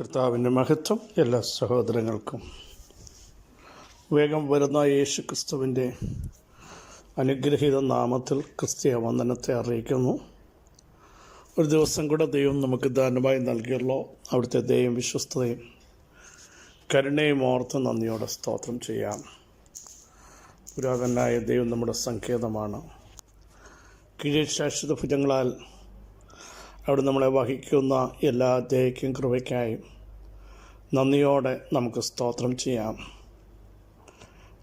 കർത്താവിന്റെ മഹത്വം എല്ലാ സഹോദരങ്ങൾക്കും. വേഗം വരുന്ന യേശു ക്രിസ്തുവിന്റെ അനുഗ്രഹീത നാമത്തിൽ ക്രിസ്തീയ വന്ദനത്തെ അറിയിക്കുന്നു. ഒരു ദിവസം കൂടെ ദൈവം നമുക്ക് ദാനമായി നൽകിയല്ലോ. അവിടുത്തെ ദൈവം വിശ്വസ്തയും കരുണയും ഓർത്ത് നന്ദിയോടെ സ്തോത്രം ചെയ്യാം. പുരാതനായ ദൈവം നമ്മുടെ സങ്കേതമാണ്. കീഴിൽ ശാശ്വത ഭുജങ്ങളാൽ അവിടെ നമ്മളെ വഹിക്കുന്ന എല്ലാ ദയയ്ക്കും കൃപയ്ക്കായും നന്ദിയോടെ നമുക്ക് സ്തോത്രം ചെയ്യാം.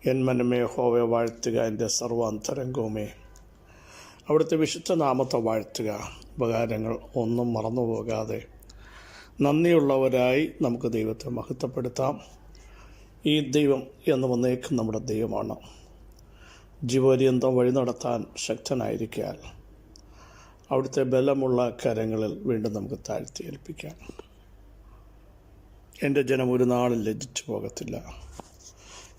എൻ മനമേ ഹോവെ വാഴ്ത്തുക എന്റെ സർവാന്തരംഗവുമേ. അവിടുത്തെ വിശുദ്ധ നാമത്തെ വാഴ്ത്തുക. ഉപകാരങ്ങൾ ഒന്നും മറന്നു പോകാതെ നന്ദിയുള്ളവരായി നമുക്ക് ദൈവത്തെ മഹത്വപ്പെടുത്താം. ഈ ദൈവം എന്ന് വന്നേക്കും നമ്മുടെ ദൈവമാണ്. ജീവപര്യന്തം വഴി നടത്താൻ ശക്തനായിരിക്കാൻ അവിടുത്തെ ബലമുള്ള കരങ്ങളിൽ വീണ്ടും നമുക്ക് താഴ്ത്തി ഏൽപ്പിക്കാം. എന്റെ ജനം ഒരു നാളും ലജ്ജിച്ചു പോകത്തില്ല.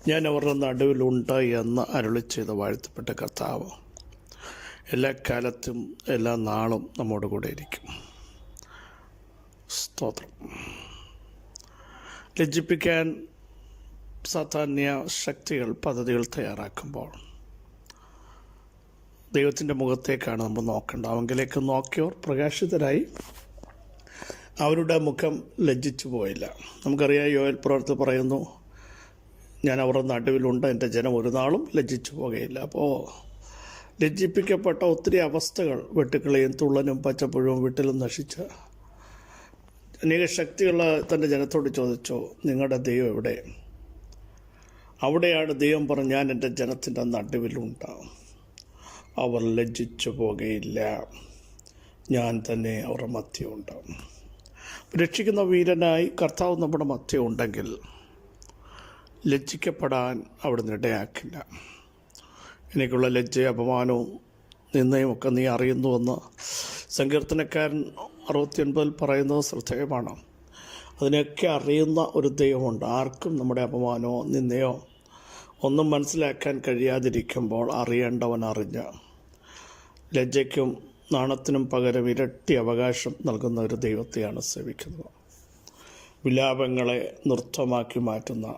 ഞാൻ അവരുടെ നടുവിലുണ്ട് എന്ന് അരുളി ചെയ്ത വാഴ്ത്തപ്പെട്ട കർത്താവ് എല്ലാ കാലത്തും എല്ലാ നാളും നമ്മോട് കൂടെ ഇരിക്കും. സ്തോത്രം. ലജ്ജിപ്പിക്കാൻ സാധാന്യ ശക്തികൾ പദ്ധതികൾ തയ്യാറാക്കുമ്പോൾ ദൈവത്തിന്റെ മുഖത്തേക്കാണ് നമ്മൾ നോക്കേണ്ടത്. അവങ്കിലേക്ക് നോക്കിയവർ പ്രകാശിതരായി അവരുടെ മുഖം ലജ്ജിച്ചു പോയില്ല. നമുക്കറിയാം യോയൽ പ്രവർത്തി പറയുന്നു ഞാൻ അവരുടെ നടുവിലുണ്ട് എന്റെ ജനം ഒരു നാളും ലജ്ജിച്ചു പോകുകയില്ല അപ്പോൾ ലജ്ജിപ്പിക്കപ്പെട്ട ഒത്തിരി അവസ്ഥകൾ വെട്ടുക്കളെയും തുള്ളനും പച്ചപ്പുഴവും വീട്ടിലും നശിച്ച അനേക ശക്തികൾ തന്റെ ജനത്തോട് ചോദിച്ചു നിങ്ങളുടെ ദൈവം എവിടെ? അവിടെയാണ് ദൈവം പറഞ്ഞു ഞാൻ എന്റെ ജനത്തിന്റെ നടുവിലുണ്ടാകും അവർ ലജ്ജിച്ചു പോകുകയില്ല ഞാൻ തന്നെ അവരുടെ മധ്യമുണ്ട് രക്ഷിക്കുന്ന വീരനായി കർത്താവ് നമ്മുടെ മധ്യം ഉണ്ടെങ്കിൽ ലജ്ജിക്കപ്പെടാൻ അവിടുന്ന് ഇടയാക്കില്ല. എനിക്കുള്ള ലജ്ജ അപമാനവും നിന്നയും ഒക്കെ നീ അറിയുന്നുവെന്ന് സങ്കീർത്തനക്കാരൻ അറുപത്തിയൊൻപതിൽ പറയുന്നത് ശ്രദ്ധേയമാണ്. അതിനെയൊക്കെ അറിയുന്ന ഒരു ദൈവമുണ്ട്. ആർക്കും നമ്മുടെ അപമാനമോ നിന്നയോ ഒന്നും മനസ്സിലാക്കാൻ കഴിയാതിരിക്കുമ്പോൾ അറിയേണ്ടവൻ അറിഞ്ഞ ലജ്ജയ്ക്കും നാണത്തിനും പകരം ഇരട്ടി അവകാശം നൽകുന്ന ഒരു ദൈവത്തെയാണ് സേവിക്കുന്നത്. വിലാപങ്ങളെ നൃത്തമാക്കി മാറ്റുന്ന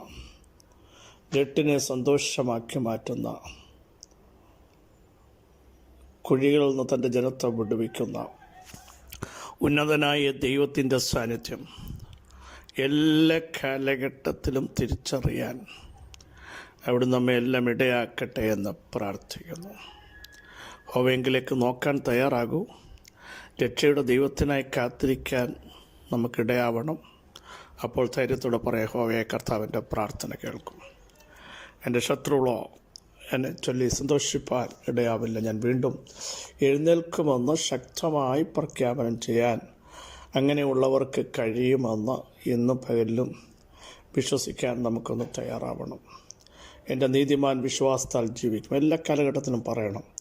രട്ടിനെ സന്തോഷമാക്കി മാറ്റുന്ന കുഴികളിൽ നിന്ന് തന്റെ ജനത്തെ വിടുവിക്കുന്ന ഉന്നതനായ ദൈവത്തിന്റെ സാന്നിധ്യം എല്ലാ കാലഘട്ടത്തിലും തിരിച്ചറിയാൻ അവിടെ നമ്മെ എല്ലാം ഇടയാക്കട്ടെ എന്ന് പ്രാർത്ഥിക്കുന്നു. ഹോവെങ്കിലേക്ക് നോക്കാൻ തയ്യാറാകൂ. രക്ഷയുടെ ദൈവത്തിനായി കാത്തിരിക്കാൻ നമുക്കിടയാവണം. അപ്പോൾ ധൈര്യത്തോടെ പറയാം ഹോവയെ കർത്താവിന്റെ പ്രാർത്ഥന കേൾക്കും. എന്റെ ശത്രുളോ എന്നെ ചൊല്ലി സന്തോഷിപ്പാൻ ഇടയാവില്ല. ഞാൻ വീണ്ടും എഴുന്നേൽക്കുമെന്ന് ശക്തമായി പ്രഖ്യാപനം ചെയ്യാൻ അങ്ങനെയുള്ളവർക്ക് കഴിയുമെന്ന് ഇന്ന് പകലിലും വിശ്വസിക്കാൻ നമുക്കൊന്ന് തയ്യാറാവണം. എന്റെ നീതിമാൻ വിശ്വാസത്താൽ ജീവിക്കും. എല്ലാ കാലഘട്ടത്തിനും പറയണം.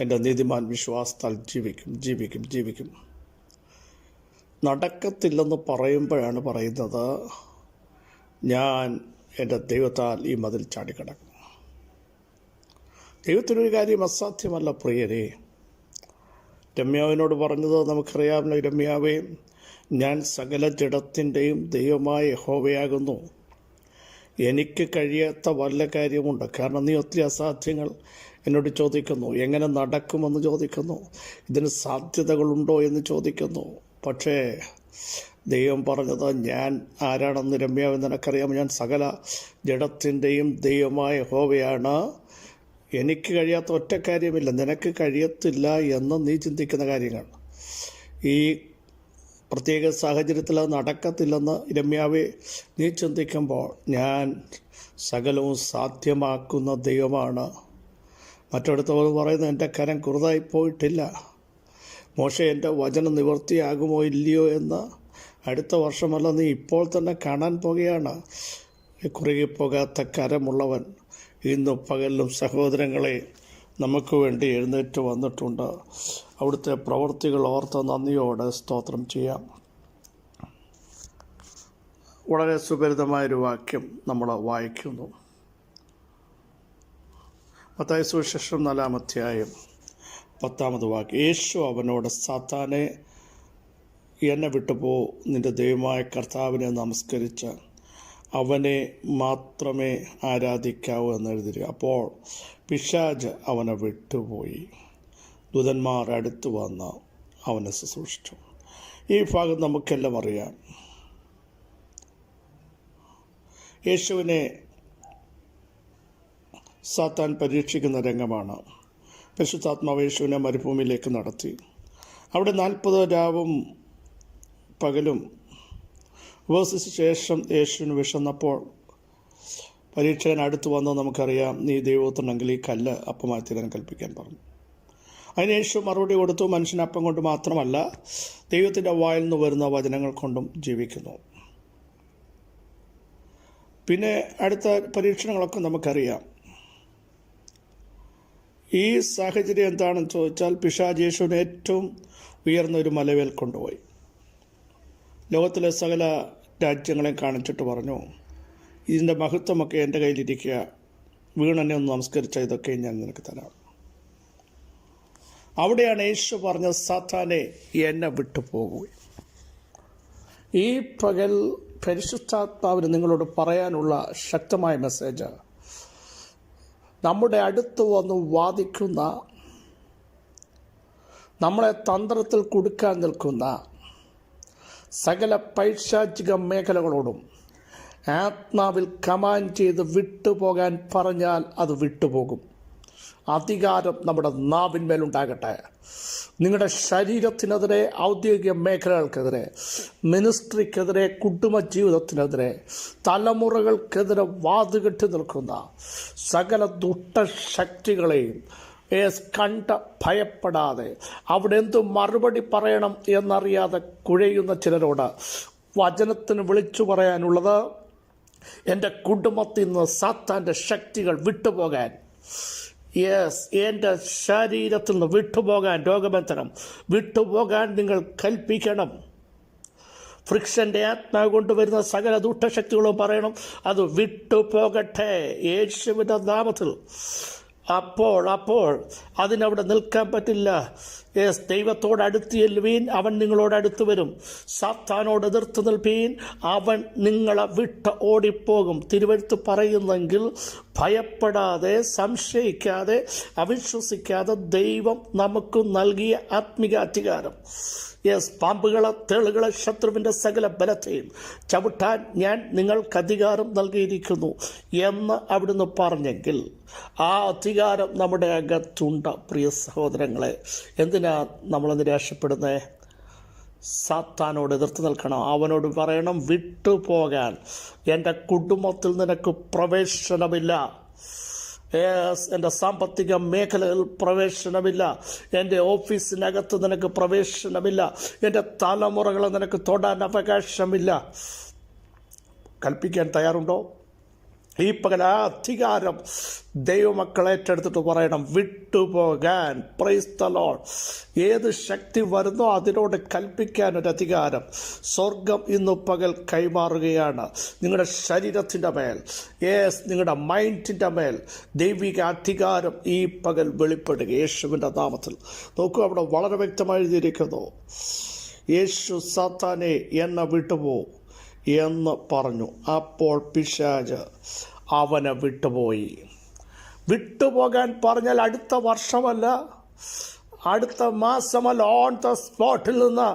എന്റെ നീതിമാൻ വിശ്വാസത്താൽ ജീവിക്കും ജീവിക്കും ജീവിക്കും. നടക്കത്തില്ലെന്ന് പറയുമ്പോഴാണ് പറയുന്നത് ഞാൻ എന്റെ ദൈവത്താൽ ഈ മതിൽ ചാടിക്കിടക്കും. ദൈവത്തിനൊരു കാര്യം അസാധ്യമല്ല പ്രിയരെ. രമ്യാവിനോട് പറഞ്ഞത് നമുക്കറിയാമല്ലോ രമ്യാവേ ഞാൻ സകല ജഡത്തിന്റെയും ദൈവമായ യഹോവയാകുന്നു. എനിക്ക് കഴിയാത്ത വല്ല കാര്യമുണ്ട്? കാരണം നീ ഒത്തിരി അസാധ്യങ്ങൾ എന്നോട് ചോദിക്കുന്നു. എങ്ങനെ നടക്കുമെന്ന് ചോദിക്കുന്നു. ഇതിന് സാധ്യതകളുണ്ടോ എന്ന് ചോദിക്കുന്നു. പക്ഷേ ദൈവം പറഞ്ഞത് ഞാൻ ആരാണെന്ന് രമ്യാവെന്ന് നിനക്കറിയാം ഞാൻ സകല ജഡത്തിന്റെയും ദൈവമായ ഹോവയാണ് എനിക്ക് കഴിയാത്ത ഒറ്റ കാര്യമില്ല. നിനക്ക് കഴിയത്തില്ല എന്ന് നീ ചിന്തിക്കുന്ന കാര്യങ്ങൾ. ഈ പ്രത്യേക സാഹചര്യത്തിൽ അത് നടക്കത്തില്ലെന്ന് രമ്യാവെ നീ ചിന്തിക്കുമ്പോൾ ഞാൻ സകലവും സാധ്യമാക്കുന്ന ദൈവമാണ്. മറ്റിടത്തവർ പറയുന്നത് എന്റെ കരം കുറുതായി പോയിട്ടില്ല. മോശ എന്റെ വചനം നിവൃത്തിയാകുമോ ഇല്ലയോ എന്ന്. അടുത്ത വർഷമല്ല നീ ഇപ്പോൾ തന്നെ കാണാൻ പോകുകയാണ്. കുറുകിപ്പോകാത്ത കരമുള്ളവൻ ഇന്നും പകലിലും സഹോദരങ്ങളെ നമുക്ക് വേണ്ടി എഴുന്നേറ്റ് വന്നിട്ടുണ്ട്. അവിടുത്തെ പ്രവൃത്തികൾ ഓർത്ത് നന്ദിയോടെ സ്തോത്രം ചെയ്യാം. വളരെ സുപരിതമായൊരു വാക്യം നമ്മൾ വായിക്കുന്നു. മത്തായ സുവിശേഷം നാലാം അധ്യായം പത്താമത് വാക്യം. യേശു അവനോട് സാത്താനെ എന്നെ വിട്ടുപോ നിന്റെ ദൈവമായ കർത്താവിനെ നമസ്കരിച്ച്. അവനെ മാത്രമേ ആരാധിക്കാവൂ എന്ന് എഴുതി അപ്പോൾ പിശാജ് അവനെ വിട്ടുപോയി. ദൂതന്മാർ അടുത്ത് വന്ന് അവനെ ശുശ്രൂഷിച്ചു. ഈ ഭാഗം നമുക്കെല്ലാം അറിയാം. യേശുവിനെ സാത്താൻ പരീക്ഷിക്കുന്ന രംഗമാണ്. പരിശുദ്ധാത്മാവ് യേശുവിനെ മരുഭൂമിയിലേക്ക് നടത്തി. അവിടെ നാൽപ്പത് രാവും പകലും ഉപവസിച്ച ശേഷം യേശുവിന് വിശന്നപ്പോൾ പരീക്ഷകൻ അടുത്ത് വന്നു നമുക്കറിയാം നീ ദൈവത്തിനുണ്ടെങ്കിൽ ഈ കല്ല് അപ്പമായി തീരാൻ കൽപ്പിക്കാൻ പറഞ്ഞു. അതിന് യേശു മറുപടി കൊടുത്തു മനുഷ്യൻ അപ്പം കൊണ്ട് മാത്രമല്ല ദൈവത്തിന്റെ വായിൽ നിന്ന് വരുന്ന വചനങ്ങൾ കൊണ്ടും ജീവിക്കുന്നു. പിന്നെ അടുത്ത പരീക്ഷണങ്ങളൊക്കെ നമുക്കറിയാം. ഈ സാഹചര്യം എന്താണെന്ന് ചോദിച്ചാൽ പിശാജ് യേശുവിന് ഏറ്റവും ഉയർന്ന ഒരു മലവേൽ കൊണ്ടുപോയി. ലോകത്തിലെ സകല രാജ്യങ്ങളെയും കാണിച്ചിട്ട് പറഞ്ഞു ഇതിന്റെ മഹത്വമൊക്കെ എന്റെ കയ്യിലിരിക്കുക. വീണനെ ഒന്ന് നമസ്കരിച്ച ഇതൊക്കെ ഞാൻ നിനക്ക് തരാം. അവിടെയാണ് യേശു പറഞ്ഞ സാത്താനെ എന്നെ വിട്ടു പോകുക ഈ പകൽ പരിശുദ്ധാത്മാവിന് നിങ്ങളോട് പറയാനുള്ള ശക്തമായ മെസ്സേജ് നമ്മുടെ അടുത്ത് വന്ന് വാദിക്കുന്ന നമ്മളെ തന്ത്രത്തിൽ കൊടുക്കാൻ നിൽക്കുന്ന സകല പൈശാചിക മേഖലകളോടും ആത്മാവിൽ കമാൻഡ് ചെയ്ത് വിട്ടുപോകാൻ പറഞ്ഞാൽ അത് വിട്ടുപോകും. അധികാരം നമ്മുടെ നാവിന്മേലുണ്ടാകട്ടെ. നിങ്ങളുടെ ശരീരത്തിനെതിരെ ഔദ്യോഗിക മേഖലകൾക്കെതിരെ മിനിസ്ട്രിക്കെതിരെ കുടുംബ ജീവിതത്തിനെതിരെ തലമുറകൾക്കെതിരെ വാതുകെട്ടി നിൽക്കുന്ന സകല ദുഷ്ടശക്തികളെയും ഏസ് കണ്ട ഭയപ്പെടാതെ അവിടെ എന്തു മറുപടി പറയണം എന്നറിയാതെ കുഴയുന്ന ചിലരോട് വചനത്തിന് വിളിച്ചു പറയാനുള്ളത് എന്റെ കുടുംബത്തിൽ നിന്ന് സാത്താന്റെ ശക്തികൾ വിട്ടുപോകാൻ. യെസ് എന്റെ ശരീരത്തിൽ നിന്ന് വിട്ടുപോകാൻ രോഗബന്ധനം. വിട്ടുപോകാൻ നിങ്ങൾ കൽപ്പിക്കണം. ഫ്രിക്ഷന്റെ ആത്മാവ് കൊണ്ടുവരുന്ന സകല ദുഷ്ടശക്തികളും പറയണം. അത് വിട്ടുപോകട്ടെ. യേശുവിന്റെ നാമത്തിൽ അപ്പോൾ അപ്പോൾ അതിനവിടെ നിൽക്കാൻ പറ്റില്ല. യേസ് ദൈവത്തോട് അടുത്ത് ചെല്ലുവീൻ അവൻ നിങ്ങളോട് അടുത്ത് വരും. സാത്താനോട് എതിർത്ത് നിൽപ്പീൻ അവൻ നിങ്ങളെ വിട്ട് ഓടിപ്പോകും. തിരുവഴുത്ത് പറയുന്നെങ്കിൽ ഭയപ്പെടാതെ സംശയിക്കാതെ അവിശ്വസിക്കാതെ ദൈവം നമുക്ക് നൽകിയ ആത്മിക അധികാരം യെസ് പാമ്പുകളെ തേളുകളെ ശത്രുവിന്റെ സകല ബലത്തെയും ചവിട്ടാൻ ഞാൻ നിങ്ങൾക്ക് അധികാരം നൽകിയിരിക്കുന്നു എന്ന് അവിടുന്ന് പറഞ്ഞെങ്കിൽ ആ അധികാരം നമ്മുടെ അകത്തുണ്ട് പ്രിയ സഹോദരങ്ങളെ. എന്തിനാ നമ്മൾ നിരാശപ്പെടുന്നത് സാത്താനോട് എതിർത്ത് നിൽക്കണം. അവനോട് പറയണം വിട്ടുപോകാൻ. എന്റെ കുടുംബത്തിൽ നിനക്ക് പ്രവേശനമില്ല. എന്റെ സാമ്പത്തിക മേഖലയിൽ പ്രവേശനമില്ല. എന്റെ ഓഫീസിനകത്ത് നിനക്ക് പ്രവേശനമില്ല. എന്റെ തലമുറകളെ നിനക്ക് തൊടാൻ അവകാശമില്ല. കൽപ്പിക്കാൻ തയ്യാറുണ്ടോ? ഈ പകൽ ആ അധികാരം ദൈവമക്കൾ ഏറ്റെടുത്തിട്ട് പറയണം വിട്ടുപോകാൻ. പ്രൈസ് ലോഡ് ഏത് ശക്തി വരുന്നോ അതിനോട് കൽപ്പിക്കാൻ ഒരു അധികാരം. സ്വർഗം ഇന്ന് പകൽ കൈമാറുകയാണ്. നിങ്ങളുടെ ശരീരത്തിന്റെ മേൽ. യേസ് നിങ്ങളുടെ മൈൻഡിന്റെ മേൽ ദൈവിക അധികാരം ഈ പകൽ വെളിപ്പെടുക. യേശുവിന്റെ നാമത്തിൽ. നോക്കൂ അവിടെ വളരെ വ്യക്തമായി എഴുതിയിരിക്കുന്നു. യേശു സാത്താനെ എന്നെ വിട്ടുപോ എന്ന് പറഞ്ഞു. അപ്പോൾ പിശാജ് അവനെ വിട്ടുപോയി. വിട്ടുപോകാൻ പറഞ്ഞാൽ അടുത്ത വർഷമല്ല അടുത്ത മാസമല്ല. ഓൺ ദ സ്പോട്ടിൽ നിന്ന്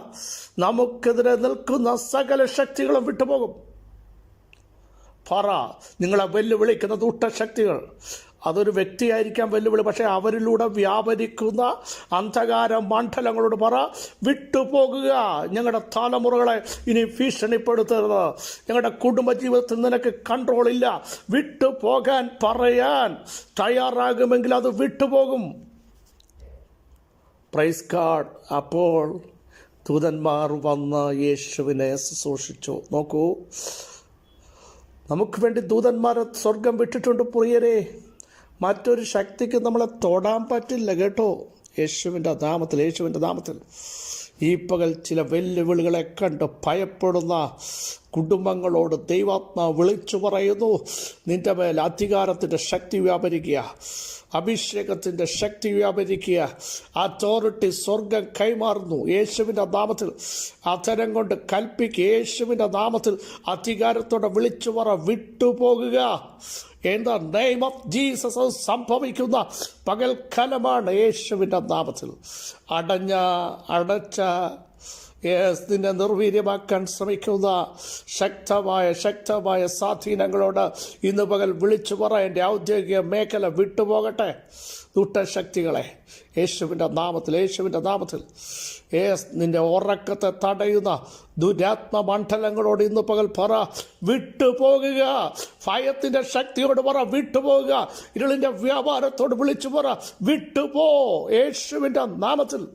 നമുക്കെതിരെ നിൽക്കുന്ന സകല ശക്തികളും വിട്ടുപോകും. പറ നിങ്ങളെ വെല്ലുവിളിക്കുന്ന ദുഷ്ടശക്തികൾ അതൊരു വ്യക്തിയായിരിക്കാം വെല്ലുവിളി. പക്ഷേ അവരിലൂടെ വ്യാപരിക്കുന്ന അന്ധകാര മണ്ഡലങ്ങളോട് പറ വിട്ടുപോകുക. ഞങ്ങളുടെ തലമുറകളെ ഇനി ഭീഷണിപ്പെടുത്തരുത്. ഞങ്ങളുടെ കുടുംബജീവിതത്തിൽ നിനക്ക് കൺട്രോളില്ല വിട്ടുപോകാൻ പറയാൻ തയ്യാറാകുമെങ്കിൽ അത് വിട്ടുപോകും. പ്രൈസ് കാർഡ് അപ്പോൾ ദൂതന്മാർ വന്ന് യേശുവിനെ ശുശ്രൂഷിച്ചു. നോക്കൂ. നമുക്ക് വേണ്ടി ദൂതന്മാരെ സ്വർഗം വിട്ടിട്ടുണ്ട് പ്രിയരെ. മറ്റൊരു ശക്തിക്ക് നമ്മളെ തൊടാൻ പറ്റില്ല കേട്ടോ. യേശുവിന്റെ നാമത്തിൽ യേശുവിന്റെ നാമത്തിൽ. ഈ പകൽ ചില വെല്ലുവിളികളെ കണ്ട് ഭയപ്പെടുന്ന കുടുംബങ്ങളോട് ദൈവാത്മാ വിളിച്ചു പറയുന്നു. നിന്റെ മേൽ അധികാരത്തിന്റെ ശക്തി വ്യാപരിക്കുക. അഭിഷേകത്തിന്റെ ശക്തി വ്യാപരിക്കുക. അതോറിറ്റി സ്വർഗം കൈമാറുന്നു. യേശുവിന്റെ നാമത്തിൽ അധരം കൊണ്ട് കൽപ്പിക്കുക. യേശുവിന്റെ നാമത്തിൽ അധികാരത്തോടെ വിളിച്ചു പറ വിട്ടുപോകുക എന്ന നെയിം ഓഫ് ജീസസ് സംഭവിക്കുന്ന പകൽക്കലമാണ് യേശുവിന്റെ നാമത്തിൽ. അടഞ്ഞ അടച്ച യേസ് നിന്നെ നിർവീര്യമാക്കാൻ ശ്രമിക്കുന്ന ശക്തമായ ശക്തമായ സ്വാധീനങ്ങളോട് ഇന്ന് പകൽ വിളിച്ചു പറ എന്റെ ഔദ്യോഗിക മേഖല വിട്ടുപോകട്ടെ. ദുഷ്ടശക്തികളെ യേശുവിന്റെ നാമത്തിൽ യേശുവിന്റെ നാമത്തിൽ. ഏസ് നിന്റെ ഉറക്കത്തെ തടയുന്ന ദുരാത്മ മണ്ഡലങ്ങളോട് ഇന്ന് പകൽ പറ വിട്ടുപോകുക. ഭയത്തിന്റെ ശക്തിയോട് പറ വിട്ടുപോകുക. ഇരുളിന്റെ വ്യാപാരത്തോട് വിളിച്ചു പറ വിട്ടുപോ. യേശുവിന്റെ നാമത്തിൽ.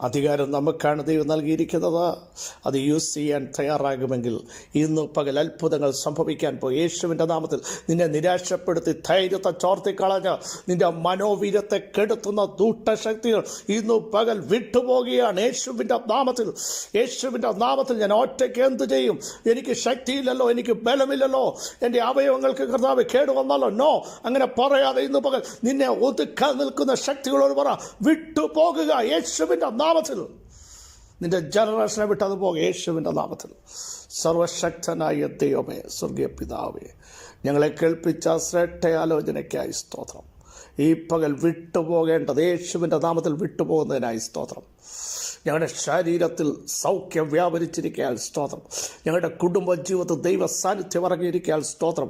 അധികാരം നമുക്കാണ് ദൈവം നൽകിയിരിക്കുന്നത്. അത് യൂസ് ചെയ്യാൻ തയ്യാറാകുമെങ്കിൽ ഇന്ന് പകൽ അത്ഭുതങ്ങൾ സംഭവിക്കാൻ പോയി യേശുവിന്റെ നാമത്തിൽ നിന്നെ നിരാശപ്പെടുത്തി ധൈര്യത്തെ ചോർത്തിക്കളഞ്ഞ് നിന്റെ മനോവീര്യത്തെ കെടുത്തുന്ന ദുഷ്ടശക്തികൾ ഇന്ന് പകൽ വിട്ടുപോകുകയാണ് യേശുവിന്റെ നാമത്തിൽ യേശുവിന്റെ നാമത്തിൽ ഞാൻ ഒറ്റയ്ക്ക് എന്ത് ചെയ്യും? എനിക്ക് ശക്തിയില്ലല്ലോ എനിക്ക് ബലമില്ലല്ലോ എന്റെ അവയവങ്ങൾക്ക് കർത്താവ് കേടുവന്നല്ലോ. നോ അങ്ങനെ പറയാതെ ഇന്ന് പകൽ നിന്നെ ഒതുക്കാൻ നിൽക്കുന്ന ശക്തികളോട് പറ വിട്ടുപോകുക. യേശുവിന്റെ നാമത്തിൽ. നിന്റെ ജനറേഷനെ വിട്ടത് പോ യേശുവിന്റെ നാമത്തിൽ. സർവശക്തനായ ദൈവമേ സ്വർഗീയ പിതാവേ ഞങ്ങളെ കേൾപ്പിച്ച ശ്രേഷ്ഠ ആലോചനയ്ക്കായി സ്തോത്രം. ഈ പകൽ വിട്ടുപോകേണ്ടത് യേശുവിന്റെ നാമത്തിൽ വിട്ടുപോകുന്നതിനായി സ്തോത്രം. ഞങ്ങളുടെ ശരീരത്തിൽ സൗഖ്യം വ്യാപരിച്ചിരിക്കാൻ സ്തോത്രം. ഞങ്ങളുടെ കുടുംബ ജീവിതത്തിൽ ദൈവ സാന്നിധ്യം ഇറങ്ങിയിരിക്കാൻ സ്തോത്രം.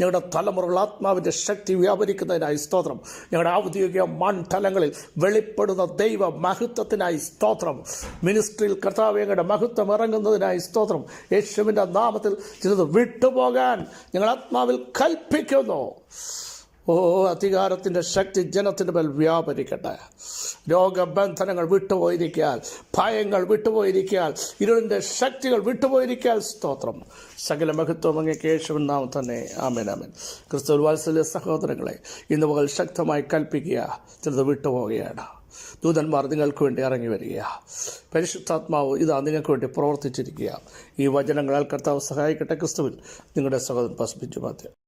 ഞങ്ങളുടെ തലമുറകൾ ആത്മാവിന്റെ ശക്തി വ്യാപരിക്കുന്നതിനായി സ്തോത്രം. ഞങ്ങളുടെ ഔദ്യോഗിക മണ്ഡലങ്ങളിൽ വെളിപ്പെടുന്ന ദൈവ മഹത്വത്തിനായി സ്തോത്രം. മിനിസ്ട്രിയിൽ കർത്താവ് ഞങ്ങളുടെ മഹത്വം ഇറങ്ങുന്നതിനായി സ്തോത്രം. യേശുവിന്റെ നാമത്തിൽ ചിലത് വിട്ടുപോകാൻ ഞങ്ങൾ ആത്മാവിൽ കൽപ്പിക്കുന്നു. ഓ അധികാരത്തിന്റെ ശക്തി ജനത്തിന്റെ മേൽ വ്യാപരിക്കട്ടെ. രോഗബന്ധനങ്ങൾ വിട്ടുപോയിരിക്കാൻ ഭയങ്ങൾ വിട്ടുപോയിരിക്കാൻ ഇരുളിന്റെ ശക്തികൾ വിട്ടുപോയിരിക്കാൻ സ്തോത്രം. സകല മഹത്വം അങ്ങ് കേശവൻ നാം തന്നെ. ആമേൻ ആമേൻ. ക്രിസ്തു വാത്സല്യ സഹോദരങ്ങളെ ഇന്ന് മുതൽ ശക്തമായി കൽപ്പിക്കുക ചിലത് വിട്ടുപോവുകയാണ്. ദൂതന്മാർ നിങ്ങൾക്ക് വേണ്ടി ഇറങ്ങി വരിക. പരിശുദ്ധാത്മാവ് ഇതാ നിങ്ങൾക്ക് വേണ്ടി പ്രവർത്തിച്ചിരിക്കുക. ഈ വചനങ്ങളാൽ കർത്താവ് സഹായിക്കട്ടെ. ക്രിസ്തുവിൽ നിങ്ങളുടെ സഹോദരൻ പസ്പിച്ചു മാധ്യം